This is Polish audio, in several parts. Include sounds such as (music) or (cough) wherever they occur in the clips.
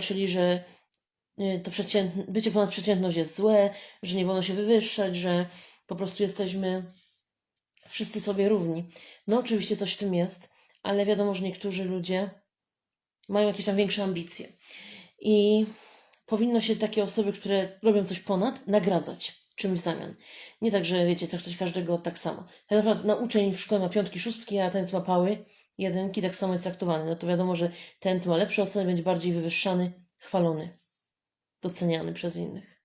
czyli że y, to przeciętne, bycie ponad przeciętność jest złe, że nie wolno się wywyższać, że po prostu jesteśmy wszyscy sobie równi. No, oczywiście coś w tym jest, ale wiadomo, że niektórzy ludzie mają jakieś tam większe ambicje. I powinno się takie osoby, które robią coś ponad, nagradzać czymś w zamian. Nie tak, że wiecie, traktować każdego tak samo. Tak naprawdę na uczeń w szkole ma piątki, szóstki, a ten, co ma pały, jedynki, tak samo jest traktowany. No to wiadomo, że ten, co ma lepsze oceny, będzie bardziej wywyższany, chwalony, doceniany przez innych.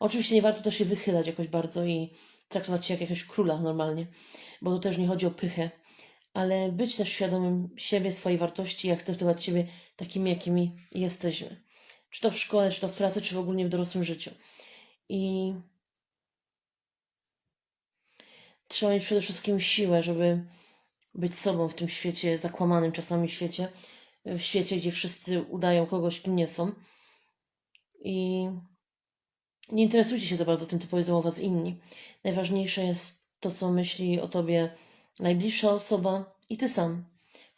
Oczywiście nie warto też się wychylać jakoś bardzo i traktować się jak jakiegoś króla normalnie, bo to też nie chodzi o pychę, ale być też świadomym siebie, swojej wartości i akceptować siebie takimi, jakimi jesteśmy. Czy to w szkole, czy to w pracy, czy w ogóle w dorosłym życiu. I trzeba mieć przede wszystkim siłę, żeby być sobą w tym świecie, zakłamanym czasami świecie, w świecie, gdzie wszyscy udają kogoś, kim nie są. I nie interesujcie się za bardzo tym, co powiedzą o was inni. Najważniejsze jest to, co myśli o tobie najbliższa osoba i ty sam.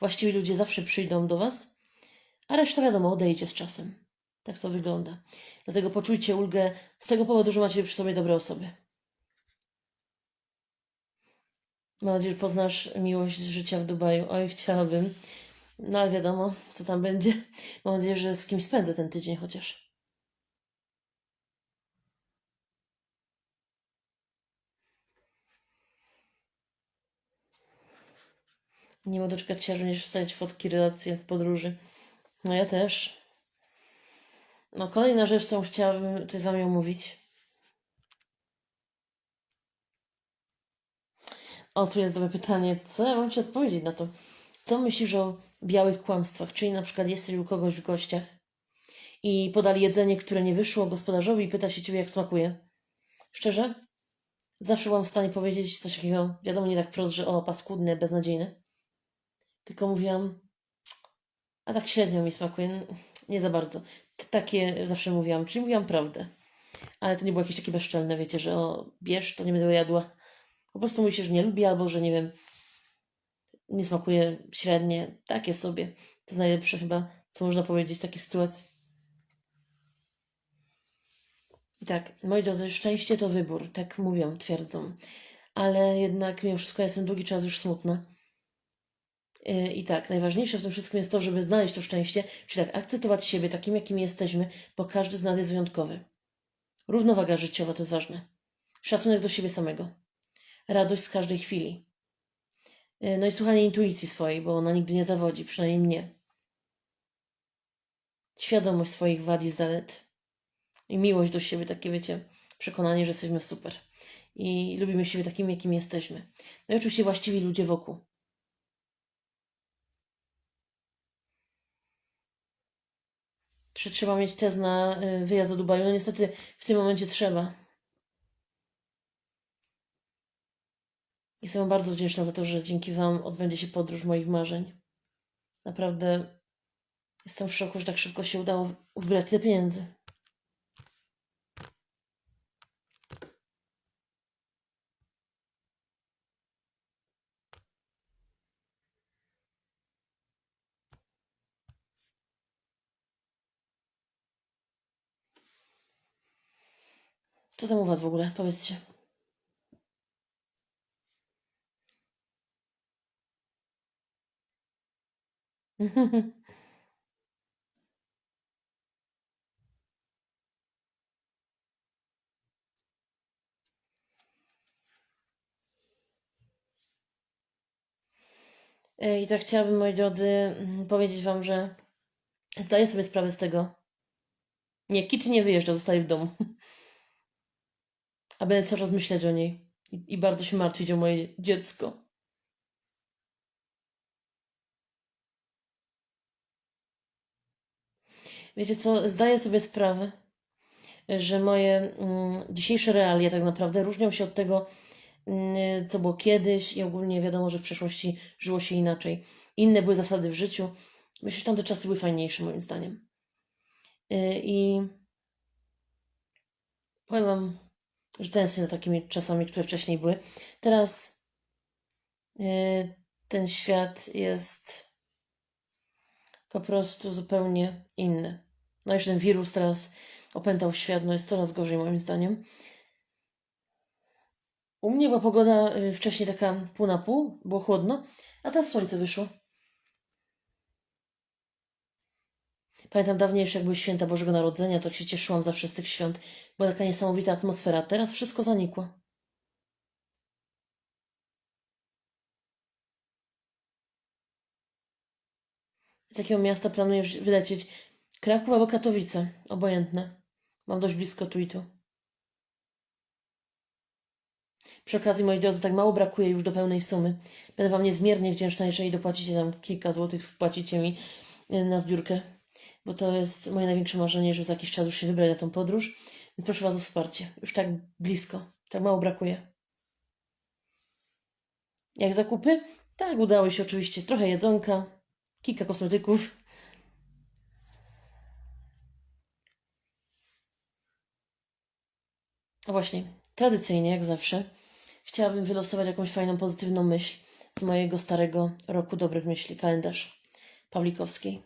Właściwi ludzie zawsze przyjdą do was, a reszta wiadomo odejdzie z czasem. Tak to wygląda. Dlatego poczujcie ulgę z tego powodu, że macie przy sobie dobre osoby. Mam nadzieję, że poznasz miłość życia w Dubaju. Oj, chciałabym. No ale wiadomo, co tam będzie. Mam nadzieję, że z kimś spędzę ten tydzień chociaż. Nie mogę doczekać się, że będziesz wstawiać fotki, relacje z podróży. No ja też. No kolejna rzecz, którą chciałabym tutaj z Wami omówić. O, tu jest dobre pytanie. Co ja mam Ci odpowiedzieć na to? Co myślisz o białych kłamstwach? Czyli na przykład jesteś u kogoś w gościach i podali jedzenie, które nie wyszło gospodarzowi i pyta się Ciebie, jak smakuje. Szczerze? Zawsze byłam w stanie powiedzieć coś takiego, wiadomo, nie tak wprost, że o, paskudne, beznadziejne. Tylko mówiłam, a tak średnio mi smakuje, nie za bardzo. Takie zawsze mówiłam, czyli mówiłam prawdę. Ale to nie było jakieś takie bezczelne, wiecie, że o, bierz, to nie będę jadła. Po prostu mówi się, że nie lubi, albo że nie wiem, nie smakuje średnie, takie sobie. To jest najlepsze chyba, co można powiedzieć w takiej sytuacji. Tak, moi drodzy, szczęście to wybór, tak mówią, twierdzą. Ale jednak mimo wszystko jestem długi czas już smutna. Yy, I tak, najważniejsze w tym wszystkim jest to, żeby znaleźć to szczęście, czyli tak, akceptować siebie takim, jakim jesteśmy, bo każdy z nas jest wyjątkowy. Równowaga życiowa to jest ważne. Szacunek do siebie samego. Radość z każdej chwili. Yy, No i słuchanie intuicji swojej, bo ona nigdy nie zawodzi, przynajmniej mnie. Świadomość swoich wad i zalet. I miłość do siebie, takie wiecie, przekonanie, że jesteśmy super. I lubimy siebie takim, jakim jesteśmy. No i oczywiście właściwi ludzie wokół. Czy trzeba mieć test na y, wyjazd do Dubaju? No niestety w tym momencie trzeba. Jestem bardzo wdzięczna za to, że dzięki Wam odbędzie się podróż moich marzeń. Naprawdę jestem w szoku, że tak szybko się udało uzbierać tyle pieniędzy. Co tam u Was w ogóle? Powiedzcie. E, (laughs) I tak chciałabym, moi drodzy, mm, powiedzieć Wam, że zdaję sobie sprawę z tego. Nie, Kitty nie wyjeżdża, zostaje w domu. (laughs) A będę cały myśleć o niej. I, I bardzo się martwić o moje dziecko. Wiecie co, zdaję sobie sprawę, że moje mm, dzisiejsze realia tak naprawdę różnią się od tego, mm, co było kiedyś i ogólnie wiadomo, że w przeszłości żyło się inaczej. Inne były zasady w życiu. Myślę, że tamte czasy były fajniejsze moim zdaniem. Y, I powiem Wam, tęsknię za takimi czasami, które wcześniej były. Teraz y, ten świat jest po prostu zupełnie inny. No jeszcze ten wirus teraz opętał świat, no jest coraz gorzej moim zdaniem. U mnie była pogoda y, wcześniej taka pół na pół, było chłodno, a teraz słońce wyszło. Pamiętam dawniej jeszcze jak były święta Bożego Narodzenia, to się cieszyłam zawsze z tych świąt. Była taka niesamowita atmosfera. Teraz wszystko zanikło. Z jakiego miasta planujesz wylecieć? Kraków albo Katowice? Obojętne. Mam dość blisko tu i tu. Przy okazji, moi drodzy, tak mało brakuje już do pełnej sumy. Będę Wam niezmiernie wdzięczna, jeżeli dopłacicie tam kilka złotych, wpłacicie mi y, na zbiórkę, bo to jest moje największe marzenie, żeby za jakiś czas już się wybrać na tą podróż. Więc proszę Was o wsparcie. Już tak blisko. Tak mało brakuje. Jak zakupy? Tak, udało się oczywiście. Trochę jedzonka, kilka kosmetyków. A właśnie, tradycyjnie, jak zawsze, chciałabym wylosować jakąś fajną, pozytywną myśl z mojego starego roku dobrych myśli, kalendarz Pawlikowski.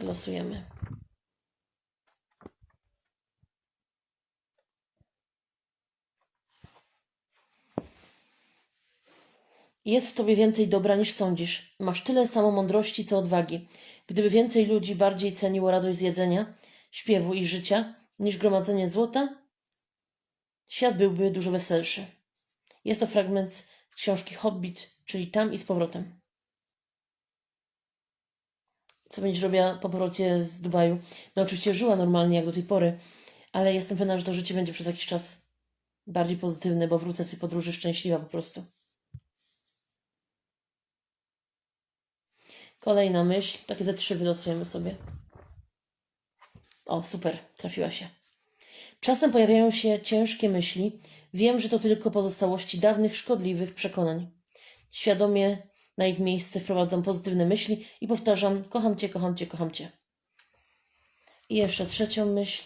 Losujemy. Jest w tobie więcej dobra niż sądzisz. Masz tyle samo mądrości, co odwagi. Gdyby więcej ludzi bardziej ceniło radość z jedzenia, śpiewu i życia niż gromadzenie złota, świat byłby dużo weselszy. Jest to fragment z książki Hobbit, czyli tam i z powrotem. Co będziesz robiła po powrocie z Dubaju? No oczywiście żyła normalnie jak do tej pory, ale jestem pewna, że to życie będzie przez jakiś czas bardziej pozytywne, bo wrócę z tej podróży szczęśliwa po prostu. Kolejna myśl, takie ze trzy wylosujemy sobie. O, super, trafiła się. Czasem pojawiają się ciężkie myśli. Wiem, że to tylko pozostałości dawnych, szkodliwych przekonań. Świadomie na ich miejsce wprowadzam pozytywne myśli i powtarzam: Kocham cię, kocham cię, kocham cię. I jeszcze trzecią myśl.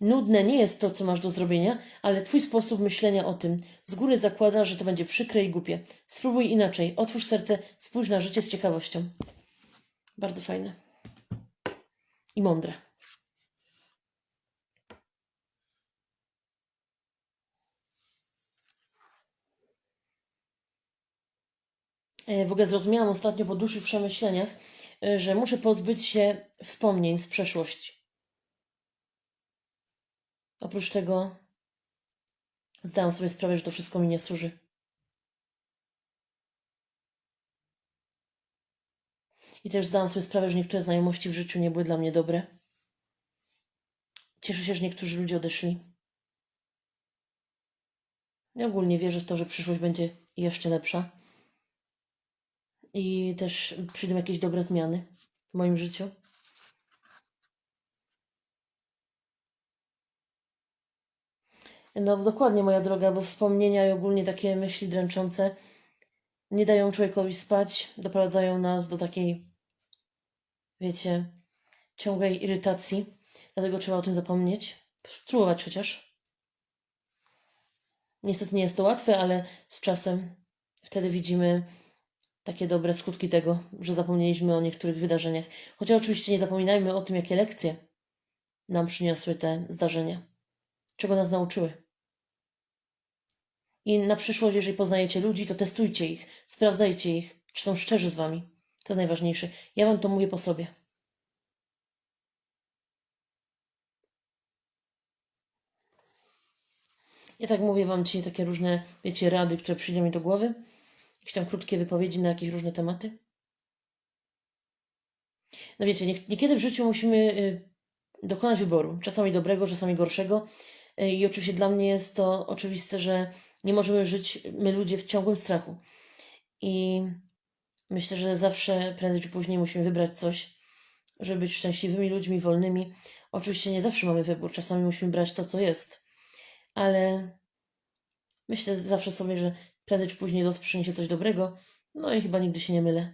Nudne nie jest to, co masz do zrobienia, ale twój sposób myślenia o tym z góry zakłada, że to będzie przykre i głupie. Spróbuj inaczej. Otwórz serce, spójrz na życie z ciekawością. Bardzo fajne. I mądre. W ogóle zrozumiałam ostatnio po dłuższych przemyśleniach, e, że muszę pozbyć się wspomnień z przeszłości. Oprócz tego zdałam sobie sprawę, że to wszystko mi nie służy. I też zdałam sobie sprawę, że niektóre znajomości w życiu nie były dla mnie dobre. Cieszę się, że niektórzy ludzie odeszli. I ogólnie wierzę w to, że przyszłość będzie jeszcze lepsza. I też przyjdą jakieś dobre zmiany w moim życiu. No dokładnie, moja droga, bo wspomnienia i ogólnie takie myśli dręczące nie dają człowiekowi spać, doprowadzają nas do takiej, wiecie, ciągłej irytacji. Dlatego trzeba o tym zapomnieć. Spróbować chociaż. Niestety nie jest to łatwe, ale z czasem wtedy widzimy takie dobre skutki tego, że zapomnieliśmy o niektórych wydarzeniach. Chociaż oczywiście nie zapominajmy o tym, jakie lekcje nam przyniosły te zdarzenia, czego nas nauczyły. I na przyszłość, jeżeli poznajecie ludzi, to testujcie ich, sprawdzajcie ich, czy są szczerzy z wami. To jest najważniejsze. Ja wam to mówię po sobie. Ja tak mówię wam dzisiaj takie różne, wiecie, rady, które przyjdą mi do głowy. Jakieś tam krótkie wypowiedzi na jakieś różne tematy. No wiecie, nie, niekiedy w życiu musimy y, dokonać wyboru. Czasami dobrego, czasami gorszego. Y, I oczywiście dla mnie jest to oczywiste, że nie możemy żyć, my ludzie, w ciągłym strachu. I myślę, że zawsze, prędzej czy później musimy wybrać coś, żeby być szczęśliwymi ludźmi, wolnymi. Oczywiście nie zawsze mamy wybór, czasami musimy brać to, co jest. Ale myślę zawsze sobie, że prędzej czy później los przyniesie coś dobrego. No i chyba nigdy się nie mylę.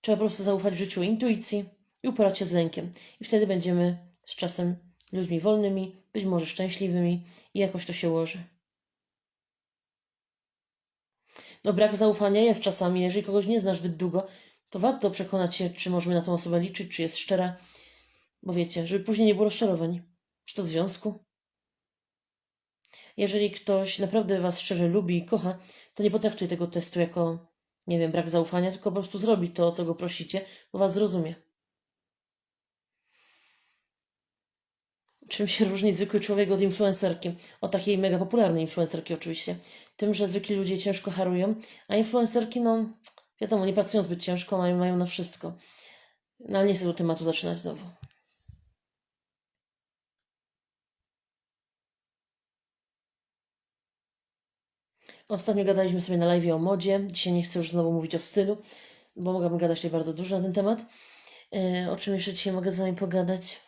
Trzeba po prostu zaufać życiu intuicji i uporać się z lękiem. I wtedy będziemy z czasem ludźmi wolnymi, być może szczęśliwymi i jakoś to się ułoży. No brak zaufania jest czasami. Jeżeli kogoś nie znasz zbyt długo, to warto przekonać się, czy możemy na tą osobę liczyć, czy jest szczera. Bo wiecie, żeby później nie było rozczarowań. Czy to w związku? Jeżeli ktoś naprawdę Was szczerze lubi i kocha, to nie potraktuj tego testu jako, nie wiem, brak zaufania, tylko po prostu zrobi to, o co go prosicie, bo Was zrozumie. Czym się różni zwykły człowiek od influencerki? Od takiej mega popularnej influencerki oczywiście. Tym, że zwykli ludzie ciężko harują, a influencerki, no wiadomo, nie pracują zbyt ciężko, mają, mają na wszystko. No ale nie chcę do tematu zaczynać znowu. Ostatnio gadaliśmy sobie na live o modzie. Dzisiaj nie chcę już znowu mówić o stylu, bo mogłabym gadać tutaj bardzo dużo na ten temat. E, o czym jeszcze dzisiaj mogę z Wami pogadać?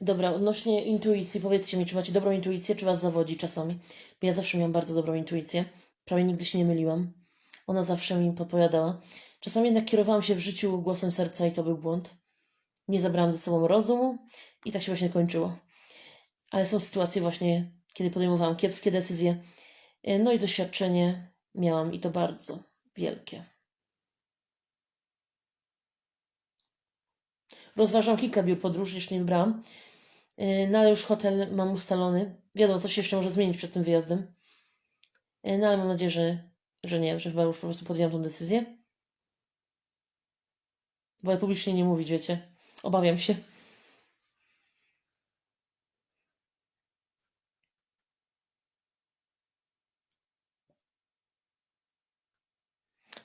Dobra, odnośnie intuicji, powiedzcie mi, czy macie dobrą intuicję, czy Was zawodzi czasami? Bo ja zawsze miałam bardzo dobrą intuicję. Prawie nigdy się nie myliłam. Ona zawsze mi podpowiadała. Czasami jednak kierowałam się w życiu głosem serca i to był błąd. Nie zabrałam ze sobą rozumu i tak się właśnie kończyło. Ale są sytuacje właśnie, kiedy podejmowałam kiepskie decyzje. E, No i doświadczenie miałam i to bardzo wielkie. Rozważam kilka biur podróży, jeszcze nie wybrałam. Yy, No ale już hotel mam ustalony. Wiadomo, coś się jeszcze może zmienić przed tym wyjazdem. Yy, No ale mam nadzieję, że, że nie, że chyba już po prostu podjęłam tą decyzję. Wolę publicznie nie mówić, wiecie. Obawiam się.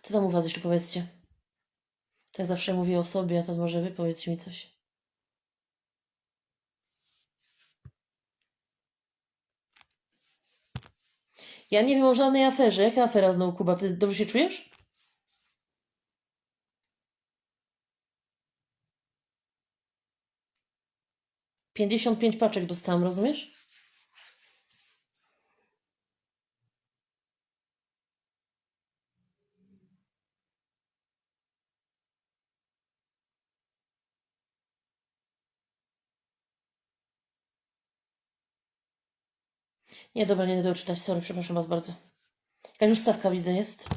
Co tam u Was jeszcze powiedzcie? Tak zawsze mówię o sobie, a to może Wy powiedzcie mi coś. Ja nie wiem o żadnej aferze. Jaka afera znowu, Kuba? Ty dobrze się czujesz? Pięćdziesiąt pięć paczek dostałam, rozumiesz? Nie, dobra, nie będę czytać. Sorry, przepraszam Was bardzo. Jakaś ustawka widzę jest.